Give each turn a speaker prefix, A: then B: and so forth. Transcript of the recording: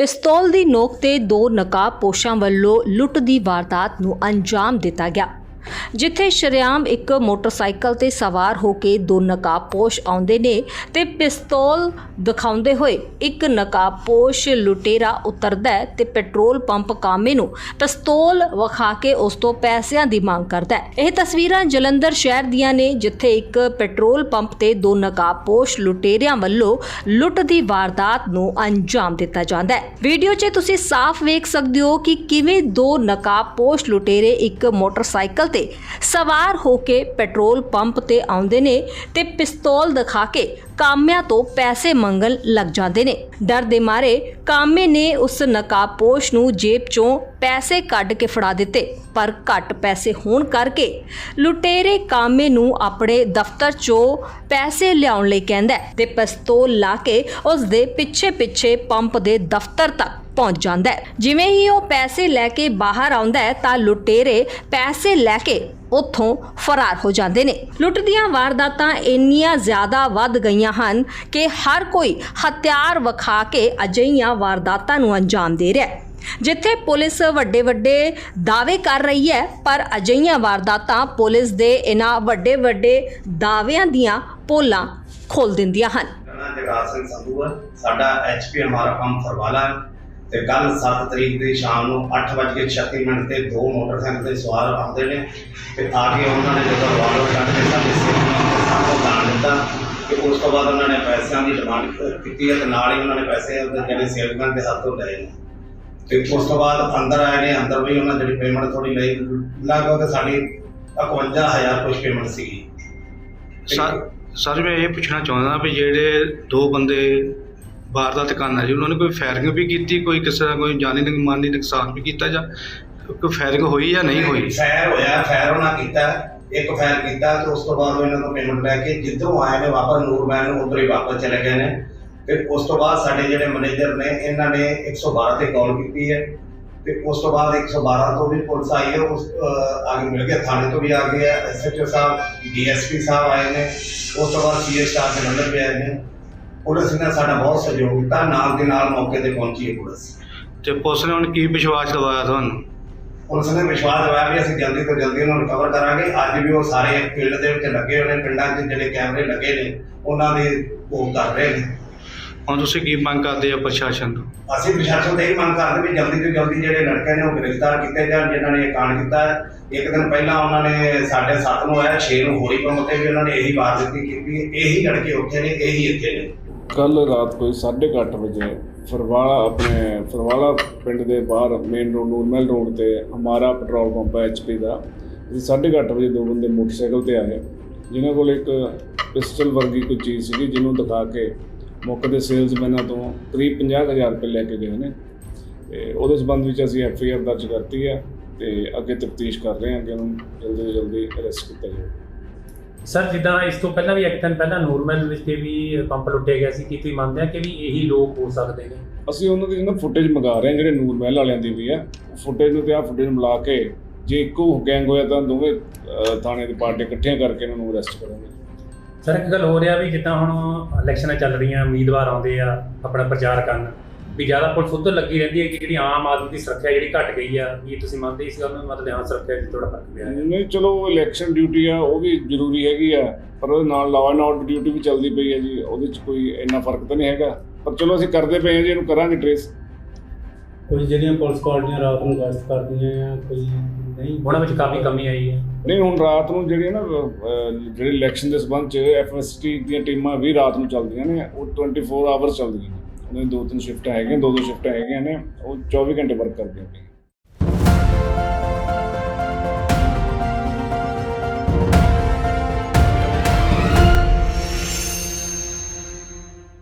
A: ਪਿਸਤੌਲ ਦੀ ਨੋਕ ਤੇ ਦੋ ਨਕਾਬਪੋਸ਼ਾਂ ਵੱਲੋਂ ਲੁੱਟ ਦੀ ਵਾਰਦਾਤ ਨੂੰ ਅੰਜਾਮ ਦਿੱਤਾ ਗਿਆ। ਜਿੱਥੇ ਸ਼ਰੇਆਮ ਇੱਕ ਮੋਟਰਸਾਈਕਲ ਤੇ ਸਵਾਰ ਹੋ ਕੇ ਦੋ ਨਕਾਬਪੋਸ਼ ਆਉਂਦੇ ਨੇ ਤੇ ਪਿਸਤੌਲ ਦਿਖਾਉਂਦੇ ਹੋਏ ਇੱਕ ਨਕਾਬਪੋਸ਼ ਲੁਟੇਰਾ ਉਤਰਦਾ ਹੈ ਤੇ ਪੈਟਰੋਲ ਪੰਪ ਕਾਮੇ ਨੂੰ ਪਿਸਤੌਲ ਵਿਖਾ ਕੇ ਉਸ ਤੋਂ ਪੈਸਿਆਂ ਦੀ ਮੰਗ ਕਰਦਾ ਹੈ। ਇਹ ਤਸਵੀਰਾਂ ਜਲੰਧਰ ਸ਼ਹਿਰ ਦੀਆਂ ਨੇ, ਜਿੱਥੇ ਇੱਕ ਪੈਟਰੋਲ ਪੰਪ ਤੇ ਦੋ ਨਕਾਬਪੋਸ਼ ਲੁਟੇਰਿਆਂ ਵੱਲੋਂ ਲੁੱਟ ਦੀ ਵਾਰਦਾਤ ਨੂੰ ਅੰਜਾਮ ਦਿੱਤਾ ਜਾਂਦਾ ਹੈ। ਵੀਡੀਓ 'ਚ ਤੁਸੀਂ ਸਾਫ਼ ਵੇਖ ਸਕਦੇ ਹੋ ਕਿ ਕਿਵੇਂ ਦੋ ਨਕਾਬਪੋਸ਼ ਲੁਟੇਰੇ ਇੱਕ ਮੋਟਰਸਾਈਕਲ ਤੇ ਸਵਾਰ ਹੋ ਕੇ ਪੈਟਰੋਲ ਪੰਪ ਤੇ ਆਉਂਦੇ ਨੇ ਤੇ ਪਿਸਤੌਲ ਦਿਖਾ ਕੇ ਕਾਮਿਆਂ ਤੋਂ ਪੈਸੇ ਮੰਗਣ ਲੱਗ ਜਾਂਦੇ ਨੇ। ਡਰ ਦੇ ਮਾਰੇ ਕਾਮੇ ਨੇ ਉਸ ਨਕਾਬਪੋਸ਼ ਨੂੰ ਜੇਬ 'ਚੋਂ ਪੈਸੇ ਕੱਢ ਕੇ ਫੜਾ ਦਿੱਤੇ, ਪਰ ਘੱਟ ਪੈਸੇ ਹੋਣ ਕਰਕੇ ਲੁਟੇਰੇ ਕਾਮੇ ਨੂੰ ਆਪਣੇ ਦਫ਼ਤਰ 'ਚੋਂ ਪੈਸੇ ਲਿਆਉਣ ਲਈ ਕਹਿੰਦਾ ਤੇ ਪਿਸਤੌਲ ਲਾ ਕੇ ਉਸ ਦੇ ਪਿੱਛੇ ਪਿੱਛੇ ਪੰਪ ਦੇ ਦਫ਼ਤਰ ਤੱਕ ਪਹੁੰਚ ਜਾਂਦਾ ਹੈ। ਜਿਵੇਂ ਹੀ ਉਹ ਪੈਸੇ ਲੈ ਕੇ ਬਾਹਰ ਆਉਂਦਾ ਹੈ ਤਾਂ ਲੁਟੇਰੇ ਪੈਸੇ ਲੈ ਕੇ ਉੱਥੋਂ ਫਰਾਰ ਹੋ ਜਾਂਦੇ ਨੇ। ਲੁੱਟ ਦੀਆਂ ਵਾਰਦਾਤਾਂ ਇੰਨੀਆਂ ਜ਼ਿਆਦਾ ਵੱਧ ਗਈਆਂ ਹਨ ਕਿ ਹਰ ਕੋਈ ਹਥਿਆਰ ਵਿਖਾ ਕੇ ਅਜਿਹੀਆਂ ਵਾਰਦਾਤਾਂ ਨੂੰ ਅੰਜਾਮ ਦੇ ਰਿਹਾ ਹੈ। ਜਿੱਥੇ ਪੁਲਿਸ ਵੱਡੇ ਵੱਡੇ ਦਾਅਵੇ ਕਰ ਰਹੀ ਹੈ, ਪਰ ਅਜਿਹੀਆਂ ਵਾਰਦਾਤਾਂ ਪੁਲਿਸ ਦੇ ਇਹਨਾਂ ਵੱਡੇ ਵੱਡੇ ਦਾਅਵਿਆਂ ਦੀਆਂ ਪੋਲਾਂ ਖੋਲ ਦਿੰਦੀਆਂ ਹਨ।
B: ਜਗਰਾਜ ਸਿੰਘ ਸੰਧੂ ਸਾਡਾ ਐਚਪੀ ਹਮਾਰਾ ਫਰਵਾਲਾ ਤੇ ਕੱਲ 7 ਤਰੀਕ ਦੀ ਸ਼ਾਮ ਨੂੰ 8:36 ਮਿੰਟ ਤੇ ਦੋ ਮੋਟਰਸਾਈਕਲ ਤੇ ਸਵਾਰ ਆਉਂਦੇ ਨੇ। ਤੇ ਆ ਕੇ ਉਹਨਾਂ ਨੇ ਜਦੋਂ ਵਾਲਵ ਕੱਢ ਕੇ ਸਾਡੇ ਸਿਰ ਨੂੰ ਸਾਨੂੰ ਦਾਨ ਦਿੱਤਾ, ਤੇ ਉਸ ਤੋਂ ਬਾਅਦ ਉਹਨਾਂ ਨੇ ਪੈਸਿਆਂ ਦੀ ਡਿਮਾਂਡ ਕੀਤੀ ਹੈ ਤੇ ਨਾਲ ਹੀ ਉਹਨਾਂ ਨੇ ਪੈਸੇ ਉਹਦੇ ਜਿਹੜੇ ਸੇਲਮੈਨ ਦੇ ਹੱਥੋਂ ਲਏ ਨੇ। ਤੇ ਉਸ ਤੋਂ ਬਾਅਦ ਅੰਦਰ ਆਏ ਨੇ, ਅੰਦਰ ਵੀ ਉਹਨਾਂ ਜਿਹੜੀ ਪੇਮੈਂਟ ਥੋੜੀ ਲਈ, ਲਗਭਗ ਸਾਡੀ 51000 ਕੁਝ ਪੇਮੈਂਟ ਸੀਗੀ।
C: ਸਰ ਸਰ, ਮੈਂ ਇਹ ਪੁੱਛਣਾ ਚਾਹੁੰਦਾ ਵੀ ਜਿਹੜੇ ਦੋ ਬੰਦੇ ਵਾਰਦਾਤ ਕਰਨ ਜੀ ਸੀ। ਉਹਨਾਂ ਨੇ ਕੋਈ ਫਾਇਰਿੰਗ ਵੀ ਕੀਤੀ ਕੋਈ ਕਿਸੇ ਦਾ ਕੋਈ ਜਾਨੀ ਨੁਕ- ਮਾਨੀ ਨੁਕਸਾਨ ਵੀ ਕੀਤਾ ਜਾਂ ਕੋਈ ਫਾਇਰਿੰਗ ਹੋਈ ਜਾਂ ਨਹੀਂ ਹੋਈ?
B: ਫਾਇਰ ਹੋਇਆ ਫਾਇਰ ਉਹਨਾਂ ਕੀਤਾ ਇੱਕ ਫਾਇਰ ਕੀਤਾ ਤੇ ਉਸ ਤੋਂ ਬਾਅਦ ਉਹ ਇਹਨਾਂ ਤੋਂ ਪੇਮੈਂਟ ਲੈ ਕੇ ਜਿੱਧਰੋਂ ਆਏ ਨੇ ਵਾਪਸ ਨੂਰਮੈਨ ਉਧਰ ਹੀ ਵਾਪਸ ਚਲੇ ਗਏ ਨੇ। ਤੇ ਉਸ ਤੋਂ ਬਾਅਦ ਸਾਡੇ ਜਿਹੜੇ ਮੈਨੇਜਰ ਨੇ ਇਹਨਾਂ ਨੇ 112 ਤੇ ਕਾਲ ਕੀਤੀ ਹੈ। ਤੇ ਉਸ ਤੋਂ ਬਾਅਦ 112 ਤੋਂ ਵੀ ਪੁਲਿਸ ਆਈ ਹੈ ਉਸ ਅਹ, ਆ ਕੇ ਮਿਲ ਗਿਆ ਥਾਣੇ ਤੋਂ ਵੀ ਆ ਗਏ ਐਸਐਚਓ ਸਾਹਿਬ ਡੀਐਸਪੀ ਸਾਹਿਬ ਆਏ ਨੇ। ਉਸ ਤੋਂ ਬਾਅਦ ਸੀਐਸ ਦੇ ਨੰਬਰ ਵੀ ਆਏ ਨੇ। ਪੁਲਿਸ ਨੇ ਸਾਡਾ ਬਹੁਤ ਸਹਿਯੋਗ ਦਿੱਤਾ ਨਾਲ ਦੇ ਨਾਲ ਮੌਕੇ ਤੇ ਪਹੁੰਚੀ ਹੈ ਪੁਲਿਸ।
C: ਤੇ ਪੁਲਿਸ ਨੇ ਹੁਣ ਕੀ ਵਿਸ਼ਵਾਸ ਦਿਵਾਇਆ ਤੁਹਾਨੂੰ?
B: ਪੁਲਿਸ ਨੇ ਵਿਸ਼ਵਾਸ ਦਿਵਾਇਆ ਵੀ ਅਸੀਂ ਜਲਦੀ ਤੋਂ ਜਲਦੀ ਉਹਨੂੰ ਰਿਕਵਰ ਕਰਾਂਗੇ। ਅੱਜ ਵੀ ਉਹ ਸਾਰੇ ਫੀਲਡ ਦੇ ਵਿੱਚ ਲੱਗੇ ਹੋਏ ਨੇ ਪਿੰਡਾਂ 'ਚ ਜਿਹੜੇ ਕੈਮਰੇ ਲੱਗੇ ਨੇ ਉਹਨਾਂ ਦੇ ਉਹ ਕਰ ਰਹੇ ਨੇ।
C: ਹੁਣ ਤੁਸੀਂ ਕੀ ਮੰਗ ਕਰਦੇ ਆ ਪ੍ਰਸ਼ਾਸਨ ਤੋਂ?
B: ਅਸੀਂ ਪ੍ਰਸ਼ਾਸਨ ਤੋਂ ਇਹ ਮੰਗ ਕਰਦੇ ਵੀ ਜਲਦੀ ਤੋਂ ਜਲਦੀ ਜਿਹੜੇ ਲੜਕੇ ਨੇ ਉਹ ਗ੍ਰਿਫਤਾਰ ਕੀਤੇ ਜਾਣ ਜਿਨ੍ਹਾਂ ਨੇ ਇਹ ਕਾਂਡ ਕੀਤਾ ਹੈ। ਇੱਕ ਦਿਨ ਪਹਿਲਾਂ ਉਹਨਾਂ ਨੇ ਸਾਡੇ 7 ਨੂੰ ਆਇਆ 6 ਨੂੰ ਹੋਲੀ ਪੰਪ ਤੇ ਵੀ ਉਹਨਾਂ ਨੇ ਇਹੀ ਵਾਰਦਾਤੀ ਕੀਤੀ ਹੈ। ਇਹੀ ਲੜਕੇ ਉੱਥੇ ਨੇ ਇਹੀ ਇੱਥੇ ਨੇ।
D: ਕੱਲ ਰਾਤ ਕੋਈ 8:30 ਵਜੇ ਫਰਵਾਲਾ ਆਪਣੇ ਫਰਵਾਲਾ ਪਿੰਡ ਦੇ ਬਾਹਰ ਮੇਨ ਰੋਡ ਨੂਰਮਹਿਲ ਰੋਡ ਤੇ ਹਮਾਰਾ ਪੈਟਰੋਲ ਪੰਪ ਹੈ ਐਚਪੀ ਦਾ। ਅਸੀਂ 8:30 ਵਜੇ ਦੋ ਬੰਦੇ ਮੋਟਰਸਾਈਕਲ ਤੇ ਆਏ। ਜਿਨ੍ਹਾਂ ਕੋਲ ਇੱਕ ਪਿਸਟਲ ਵਰਗੀ ਕੋਈ ਚੀਜ਼ ਸੀਗੀ ਜਿਹਨੂੰ ਦਿਖਾ ਕੇ ਮੌਕੇ ਦੇ ਸੇਲਜ਼ਮੈਨਾਂ ਤੋਂ ਕਰੀਬ 50000 ਰੁਪਏ ਲੈ ਕੇ ਗਏ ਨੇ। ਤੇ ਉਹਦੇ ਸੰਬੰਧ ਵਿੱਚ ਅਸੀਂ ਐਫ ਆਈ ਆਰ ਦਰਜ ਕਰਤੀ ਹੈ ਤੇ ਅੱਗੇ ਤਫਤੀਸ਼ ਕਰ ਰਹੇ ਹਾਂ ਕਿ ਉਹਨੂੰ ਜਲਦੀ ਤੋਂ ਜਲਦੀ ਅਰੈਸਟ ਕੀਤਾ ਜਾਵੇ।
E: ਸਰ ਜਿੱਦਾਂ ਇਸ ਤੋਂ ਪਹਿਲਾਂ ਵੀ ਇੱਕ ਦਿਨ ਪਹਿਲਾਂ ਨੂਰਮਹਿਲ ਵਿੱਚ ਵੀ ਪੰਪ ਲੁੱਟਿਆ ਗਿਆ ਸੀ ਕੀ ਤੁਸੀਂ ਮੰਨਦੇ ਆ ਕਿ ਵੀ ਇਹੀ ਲੋਕ ਹੋ ਸਕਦੇ ਨੇ?
D: ਅਸੀਂ ਉਹਨਾਂ ਦੀ ਨਾ ਫੁਟੇਜ ਮੰਗਾ ਰਹੇ ਹਾਂ ਜਿਹੜੇ ਨੂਰ ਮਹਿਲ ਵਾਲਿਆਂ ਦੀ ਵੀ ਹੈ। ਫੁਟੇਜ ਨੂੰ ਤੇ ਆ ਫੁਟੇਜ ਨੂੰ ਮਿਲਾ ਕੇ ਜੇ ਇੱਕੋ ਗੈਂਗ ਹੋਇਆ ਤਾਂ ਦੋਵੇਂ ਅਹ, ਥਾਣੇ ਦੀ ਪਾਰਟੀ ਇਕੱਠੀਆਂ ਕਰਕੇ ਇਹਨਾਂ ਨੂੰ ਅਰੈਸਟ ਕਰਾਂਗੇ।
E: ਸਰ ਇੱਕ ਗੱਲ ਹੋ ਰਿਹਾ ਵੀ ਜਿੱਦਾਂ ਹੁਣ ਇਲੈਕਸ਼ਨਾਂ ਚੱਲ ਰਹੀਆਂ ਉਮੀਦਵਾਰ ਆਉਂਦੇ ਆ ਆਪਣਾ ਪ੍ਰਚਾਰ ਕਰਨ। ਵੀ ਜ਼ਿਆਦਾ ਪੁਲਿਸ ਉੱਧਰ ਲੱਗੀ ਰਹਿੰਦੀ ਹੈ ਕਿ ਜਿਹੜੀ ਆਮ ਆਦਮੀ ਦੀ ਸੁਰੱਖਿਆ ਜਿਹੜੀ ਘਟ ਗਈ ਆ ਵੀ ਤੁਸੀਂ ਮੰਨਦੇ ਇਸ ਗੱਲ ਨੂੰ ਮਤਲਬ ਹਾਂ ਸੁਰੱਖਿਆ 'ਚ ਥੋੜਾ ਫ਼ਰਕ ਪਿਆ
D: ਨਹੀਂ ਚਲੋ ਇਲੈਕਸ਼ਨ ਡਿਊਟੀ ਆ ਉਹ ਵੀ ਜ਼ਰੂਰੀ ਹੈਗੀ ਆ ਪਰ ਉਹਦੇ ਨਾਲ ਲਾਅ ਐਂਡ ਆਰਡਰ ਡਿਊਟੀ ਵੀ ਚੱਲਦੀ ਪਈ ਹੈ ਜੀ ਉਹਦੇ 'ਚ ਕੋਈ ਇੰਨਾ ਫ਼ਰਕ ਤਾਂ ਨਹੀਂ ਹੈਗਾ। ਪਰ ਚਲੋ ਅਸੀਂ ਕਰਦੇ ਪਏ ਹਾਂ ਜੀ ਇਹਨੂੰ ਕਰਾਂਗੇ ਟ੍ਰੇਸ
F: ਕੁਝ ਜਿਹੜੀਆਂ ਪੁਲਿਸ ਪਾਰਟੀਆਂ ਰਾਤ ਨੂੰ ਗਸ਼ਤ ਕਰਦੀਆਂ ਆ ਕੋਈ ਨਹੀਂ।
E: ਉਹਨਾਂ ਵਿੱਚ ਕਾਫੀ ਕਮੀ ਆਈ ਹੈ
D: ਨਹੀਂ ਹੁਣ ਰਾਤ ਨੂੰ ਜਿਹੜੀ ਨਾ ਜਿਹੜੇ ਇਲੈਕਸ਼ਨ ਦੇ ਸੰਬੰਧ ਚ ਐਫਐਸਟੀ ਦੀਆਂ ਟੀਮਾਂ ਵੀ ਰਾਤ ਨੂੰ ਚੱਲਦੀਆਂ ਨੇ ਉਹ 24 ਆਵਰਸ ਚੱਲਦੀਆਂ ਨੇ। ਉਹਨਾਂ ਦੀ ਦੋ ਤਿੰਨ ਸ਼ਿਫਟਾਂ ਹੈਗੀਆਂ ਦੋ ਦੋ ਸ਼ਿਫਟਾਂ ਹੈਗੀਆਂ ਨੇ, ਉਹ 24 ਘੰਟੇ ਵਰਕ ਕਰਦੀਆਂ ਨੇ